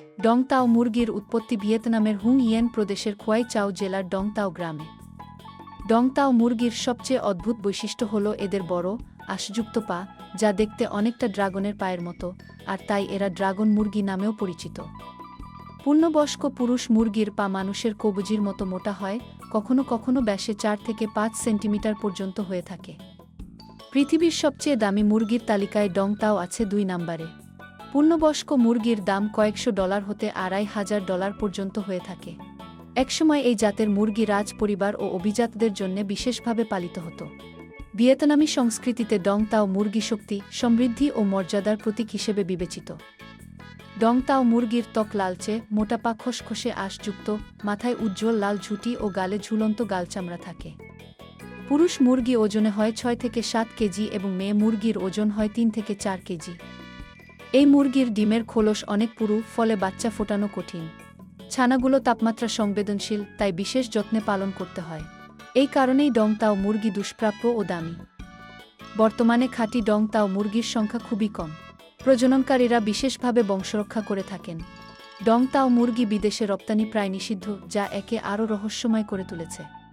ডংতাও মুরগির উৎপত্তি ভিয়েতনামের হুং ইয়েন প্রদেশের খোয়াইচাও জেলার ডংতাও গ্রামে। ডংতাও মুরগির সবচেয়ে অদ্ভুত বৈশিষ্ট্য হল এদের বড়, আশযুক্ত পা, যা দেখতে অনেকটা ড্রাগনের পায়ের মতো, আর তাই এরা ড্রাগন মুরগি নামেও পরিচিত। পূর্ণবয়স্ক পুরুষ মুরগির পা মানুষের কবজির মতো মোটা হয়, কখনো কখনো ব্যাসে চার থেকে পাঁচ সেন্টিমিটার পর্যন্ত হয়ে থাকে। পৃথিবীর সবচেয়ে দামি মুরগির তালিকায় ডংতাও আছে দুই নম্বরে। পূর্ণবয়স্ক মুরগির দাম কয়েকশো ডলার হতে আড়াই হাজার ডলার পর্যন্ত হয়ে থাকে। একসময় এই জাতের মুরগি রাজ পরিবার ও অভিজাতদের জন্য বিশেষভাবে পালিত হতো। ভিয়েতনামি সংস্কৃতিতে ডংতাও মুরগি শক্তি, সমৃদ্ধি ও মর্যাদার প্রতীক হিসেবে বিবেচিত। ডংতাও মুরগির ত্বক লালচে, মোটা পা খসখসে আঁশযুক্ত, মাথায় উজ্জ্বল লাল ঝুঁটি ও গালে ঝুলন্ত গালচামড়া থাকে। পুরুষ মুরগি ওজনে হয় ছয় থেকে সাত কেজি এবং মেয়ে মুরগির ওজন হয় তিন থেকে চার কেজি। এই মুরগির ডিমের খোলস অনেক পুরু, ফলে বাচ্চা ফোটানো কঠিন। ছানাগুলো তাপমাত্রা সংবেদনশীল, তাই বিশেষ যত্নে পালন করতে হয়। এই কারণেই ডংতাও মুরগি দুষ্প্রাপ্য ও দামি। বর্তমানে খাঁটি ডংতাও মুরগির সংখ্যা খুবই কম। প্রজননকারীরা বিশেষভাবে বংশরক্ষা করে থাকেন। ডংতাও মুরগি বিদেশে রপ্তানি প্রায় নিষিদ্ধ, যা একে আরও রহস্যময় করে তুলেছে।